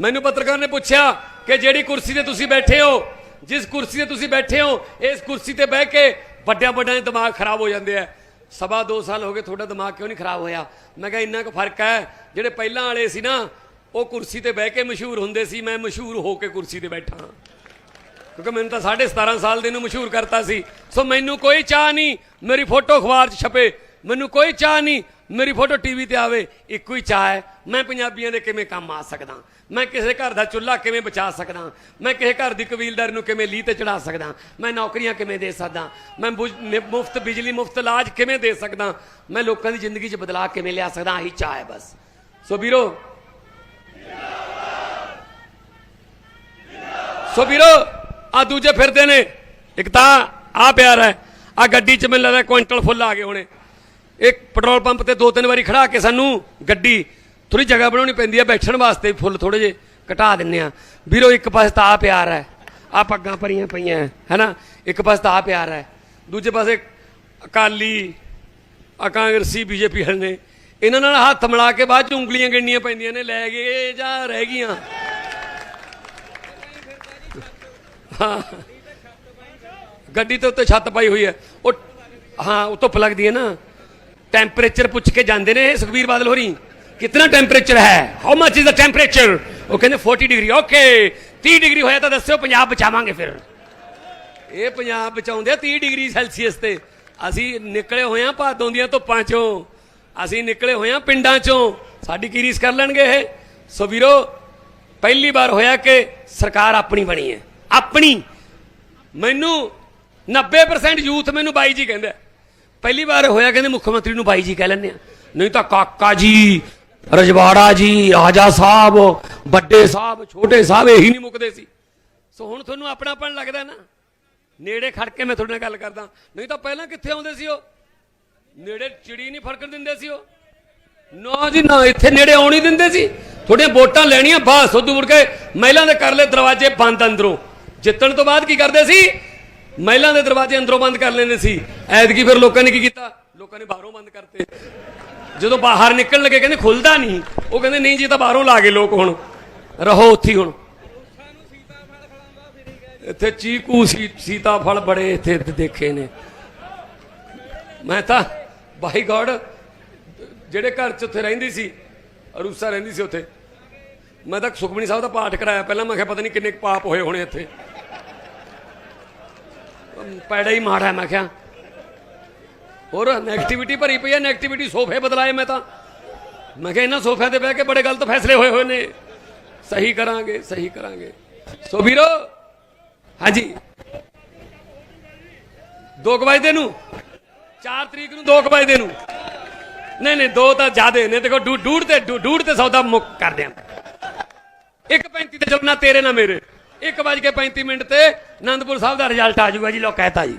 ਮੈਨੂੰ ਪੱਤਰਕਾਰ ਨੇ ਪੁੱਛਿਆ ਕਿ ਜਿਹੜੀ ਕੁਰਸੀ ਤੇ ਤੁਸੀਂ ਬੈਠੇ ਹੋ, ਜਿਸ ਕੁਰਸੀ ਤੇ ਤੁਸੀਂ ਬੈਠੇ ਹੋ, ਇਸ ਕੁਰਸੀ ਤੇ ਬਹਿ ਕੇ ਵੱਡਿਆਂ ਵੱਡਿਆਂ ਦੇ ਦਿਮਾਗ ਖਰਾਬ ਹੋ ਜਾਂਦੇ ਆ। ਸਵਾ 2 ਸਾਲ ਹੋ ਗਏ ਤੁਹਾਡਾ ਦਿਮਾਗ ਕਿਉਂ ਨਹੀਂ ਖਰਾਬ ਹੋਇਆ? ਮੈਂ ਕਿਹਾ ਇੰਨਾ ਕੁ ਫ਼ਰਕ ਹੈ, ਜਿਹੜੇ ਪਹਿਲਾਂ ਵਾਲੇ ਸੀ ਨਾ, ਉਹ ਕੁਰਸੀ ਤੇ ਬਹਿ ਕੇ ਮਸ਼ਹੂਰ ਹੁੰਦੇ ਸੀ, ਮੈਂ ਮਸ਼ਹੂਰ ਹੋ ਕੇ ਕੁਰਸੀ ਤੇ ਬੈਠਾ ਹਾਂ। ਕਿਉਂਕਿ ਮੈਨੂੰ ਤਾਂ 17.5 ਸਾਲ ਦੇ ਨੂੰ ਮਸ਼ਹੂਰ ਕਰਤਾ ਸੀ। ਸੋ ਮੈਨੂੰ ਕੋਈ ਚਾਹ ਨਹੀਂ, ਮੇਰੀ ਫੋਟੋ ਅਖਬਾਰ 'ਚ ਛਪੇ। ਮੈਨੂੰ ਕੋਈ ਚਾਹ ਨਹੀਂ, ਮੇਰੀ ਫੋਟੋ ਟੀਵੀ ਤੇ ਆਵੇ, ਇੱਕੋ ਹੀ ਚਾਹ ਹੈ। ਮੈਂ ਪੰਜਾਬੀਆਂ ਦੇ ਕਿਵੇਂ ਕੰਮ ਆ ਸਕਦਾ? ਮੈਂ ਕਿਸੇ ਘਰ ਦਾ ਚੁੱਲ੍ਹਾ ਕਿਵੇਂ ਬਚਾ ਸਕਦਾ? ਮੈਂ ਕਿਸੇ ਘਰ ਦੀ ਕਬੀਲਦਾਰੀ ਨੂੰ ਕਿਵੇਂ ਲੀਹ ਤੇ ਚੜਾ ਸਕਦਾ? ਮੈਂ ਨੌਕਰੀਆਂ ਕਿਵੇਂ ਦੇ ਸਕਦਾ? ਮੈਂ ਮੁਫਤ ਬਿਜਲੀ, ਮੁਫਤ ਇਲਾਜ ਕਿਵੇਂ ਦੇ ਸਕਦਾ? ਮੈਂ ਲੋਕਾਂ ਦੀ ਜ਼ਿੰਦਗੀ 'ਚ ਬਦਲਾਅ ਕਿਵੇਂ ਲਿਆ ਸਕਦਾ? ਆਹੀ ਚਾਹ ਹੈ ਬਸ। ਸੋ ਵੀਰੋ ਸੋ ਵੀਰੋ ਆ ਦੂਜੇ ਫਿਰਦੇ ਨੇ। ਇੱਕ ਤਾਂ ਆ ਪਿਆਰ ਹੈ। ਆ ਗੱਡੀ 'ਚ ਮੈਨੂੰ ਲੱਗਦਾ ਕੁਇੰਟਲ ਫੁੱਲ ਆ ਗਏ ਹੋਣੇ। ਇੱਕ ਪੈਟਰੋਲ ਪੰਪ ਤੇ ਦੋ ਤਿੰਨ ਵਾਰੀ ਖੜਾ ਕੇ ਸਾਨੂੰ ਗੱਡੀ ਥੋੜੀ ਜਗ੍ਹਾ ਬਣਾਉਣੀ ਪੈਂਦੀ ਹੈ ਬੈਠਣ ਵਾਸਤੇ ਫੁੱਲ ਥੋੜੇ ਜੇ ਘਟਾ ਦਿੰਨੇ ਆ। ਵੀਰੋ ਇੱਕ ਪਾਸੇ ਤਾਂ ਆ ਪਿਆਰ ਹੈ। ਆ ਪੱਗਾਂ ਭਰੀਆਂ ਪਈਆਂ ਹੈ, ਹੈਨਾ? ਇੱਕ ਪਾਸੇ ਤਾਂ ਆ ਪਿਆਰ ਹੈ। ਦੂਜੇ ਪਾਸੇ ਅਕਾਲੀ ਆ ਕਾਂਗਰਸੀ ਬੀਜੇਪੀ ਵਾਲੇ ਨੇ ਇਹਨਾਂ ਨਾਲ ਹੱਥ ਮਿਲਾ ਕੇ ਬਾਅਦ ਚ ਉਂਗਲੀਆਂ ਗਿਣਨੀਆਂ ਪੈਂਦੀਆਂ ਨੇ ਲੈ ਗਏ ਜਾਂ ਰਹਿ ਗਈਆਂ। ਹਾਂ। ਗੱਡੀ ਤੇ ਉੱਤੇ ਛੱਤ ਪਾਈ ਹੋਈ ਹੈ। ਉਹ ਹਾਂ ਉਹ ਧੁੱਪ ਲੱਗਦੀ ਹੈ ਨਾ। ਟੈਂਪਰੇਚਰ ਪੁੱਛ ਕੇ ਜਾਂਦੇ ਨੇ ਸੁਖਬੀਰ ਬਾਦਲ ਹੋਰੀ। ਕਿੰਨਾ ਟੈਂਪਰੇਚਰ ਹੈ how much is the temperature ਉਹ ਕਹਿੰਦੇ 40 ਡਿਗਰੀ ਓਕੇ 30 ਡਿਗਰੀ ਹੋਇਆ ਤਾਂ ਦੱਸਿਓ ਪੰਜਾਬ ਬਚਾਵਾਂਗੇ ਫਿਰ ਇਹ ਪੰਜਾਬ ਬਚਾਉਂਦੇ ਆ 30 ਡਿਗਰੀ ਸੈਲਸੀਅਸ ਤੇ ਅਸੀਂ ਨਿਕਲੇ ਹੋਏ ਆ ਭਾਦੋਂ ਦੀਆਂ ਧੁੱਪਾਂ ਚੋਂ ਅਸੀਂ ਨਿਕਲੇ ਹੋਏ ਆ ਪਿੰਡਾਂ ਚੋਂ ਸਾਡੀ ਕੀ ਰੀਸ ਕਰ ਲੈਣਗੇ ਇਹ ਸੋ ਵੀਰੋ ਪਹਿਲੀ ਵਾਰ ਹੋਇਆ ਕਿ ਸਰਕਾਰ ਆਪਣੀ ਬਣੀ ਹੈ ਆਪਣੀ ਮੈਨੂੰ 90% ਯੂਥ ਮੈਨੂੰ ਬਾਈ ਜੀ ਕਹਿੰਦਾ ਪਹਿਲੀ ਵਾਰ ਹੋਇਆ ਕਹਿੰਦੇ ਮੁੱਖ ਮੰਤਰੀ ਨੂੰ ਬਾਈ ਜੀ ਕਹਿ ਲੈਂਦੇ ਆ ਨਹੀਂ ਤਾਂ ਕਾਕਾ ਜੀ ਰਜਵਾੜਾ ਜੀ ਰਾਜਾ ਸਾਹਿਬ, ਵੱਡੇ ਸਾਹਿਬ, ਛੋਟੇ ਸਾਹਿਬ ਇਹੀ ਨਹੀਂ ਮੁੱਕਦੇ ਸੀ। ਸੋ ਹੁਣ ਤੁਹਾਨੂੰ ਆਪਣਾਪਣ ਲੱਗਦਾ ਨਾ? ਨੇੜੇ ਖੜ ਕੇ ਮੈਂ ਤੁਹਾਡੇ ਨਾਲ ਗੱਲ ਕਰਦਾ। ਨਹੀਂ ਤਾਂ ਪਹਿਲਾਂ ਕਿੱਥੇ ਆਉਂਦੇ ਸੀ ਉਹ? ਨੇੜੇ ਚਿੜੀ ਨਹੀਂ ਫੜਕਣ ਦਿੰਦੇ ਸੀ ਉਹ? ਨਾ ਜੀ, ਨਾ, ਇੱਥੇ ਨੇੜੇ ਆਉਣ ਹੀ ਦਿੰਦੇ ਸੀ। ਤੁਹਾਡੀਆਂ ਵੋਟਾਂ ਲੈਣੀਆਂ, ਬਸ, ਉਦੋਂ ਮੁੜ ਕੇ ਮਹਿਲਾ ਦੇ ਕਰ ਲਏ ਦਰਵਾਜ਼ੇ ਬੰਦ ਅੰਦਰੋਂ। ਜਿੱਤਣ ਤੋਂ ਬਾਅਦ ਕੀ ਕਰਦੇ ਸੀ? ਮਹਿਲਾ ਦੇ ਦਰਵਾਜ਼ੇ ਅੰਦਰੋਂ ਬੰਦ ਕਰ ਲੈਂਦੇ ਸੀ। ਐਤਕੀ ਫਿਰ ਲੋਕਾਂ ਨੇ ਕੀ ਕੀਤਾ? ਲੋਕਾਂ ਨੇ ਬਾਹਰੋਂ ਬੰਦ ਕਰਤੇ। ਜਦੋਂ ਬਾਹਰ ਨਿਕਲਣ ਲੱਗੇ, ਕਹਿੰਦੇ ਖੁੱਲਦਾ ਨਹੀਂ। ਉਹ ਕਹਿੰਦੇ, ਨਹੀਂ ਜੀ ਤਾਂ ਬਾਹਰੋਂ ਲਾ ਗਏ ਲੋਕ ਹੁਣ। ਰਹੋ ਉੱਥੇ ਹੁਣ। ਇੱਥੇ ਚੀਕੂ ਸੀਤਾ ਫਲ ਬੜੇ ਇੱਥੇ ਦੇਖੇ ਨੇ। ਮੈਂ ਤਾਂ, ਬਾਈ ਗੋਡ, ਜਿਹੜੇ ਘਰ ਚ ਉੱਥੇ ਰਹਿੰਦੀ ਸੀ, ਅਰੂਸਾ ਰਹਿੰਦੀ ਸੀ ਉੱਥੇ। ਮੈਂ ਤਾਂ ਸੁਖਮਨੀ ਸਾਹਿਬ ਦਾ ਪਾਠ ਕਰਾਇਆ ਪਹਿਲਾਂ, ਮੈਂ ਕਿਹਾ ਪਤਾ ਨਹੀਂ ਕਿੰਨੇ ਪਾਪ ਹੋਏ ਹੋਣੇ ਇੱਥੇ। ਪੈੜਾ ਹੀ ਮਾੜਾ ਮੈਂ ਕਿਹਾ। ਹੋਰ ਨੈਗੇਟਿਵਿਟੀ ਭਰੀ ਪਈ ਹੈ ਨੈਗੇਟਿਵਿਟੀ ਸੋਫੇ ਬਦਲਾਏ ਮੈਂ ਤਾਂ। ਮੈਂ ਕਿਹਾ ਇਹਨਾਂ ਸੋਫਿਆਂ ਤੇ ਬਹਿ ਕੇ ਬੜੇ ਗਲਤ ਫੈਸਲੇ ਹੋਏ ਹੋਏ ਨੇ। ਸਹੀ ਕਰਾਂਗੇ ਸਹੀ ਕਰਾਂਗੇ। ਸੋ ਵੀਰੋ, ਹਾਂਜੀ। ਦੋ ਕੁ ਵਜੇ ਨੂੰ। 4 ਤਰੀਕ ਨੂੰ 2 ਵਜੇ ਨੂੰ। ਨਹੀਂ ਨਹੀਂ, ਦੋ ਤਾਂ ਜ਼ਿਆਦੇ ਨੇ। ਦੇਖੋ, ਡੂ- ਡੂੜ ਤੇ ਡੂ- ਡੂਢ ਤੇ ਸੌਦਾ ਮੁੱਕ ਕਰਦੇ ਆ। 1.35 ਤੇ ਚੱਲਣਾ ਤੇਰੇ ਨਾ ਮੇਰੇ। 1:35 ਮਿੰਟ ਤੇ ਆਨੰਦਪੁਰ ਸਾਹਿਬ ਦਾ ਰਿਜ਼ਲਟ ਆ ਜਾਊਗਾ ਜੀ ਲੋ ਕਹਿਤਾ ਜੀ।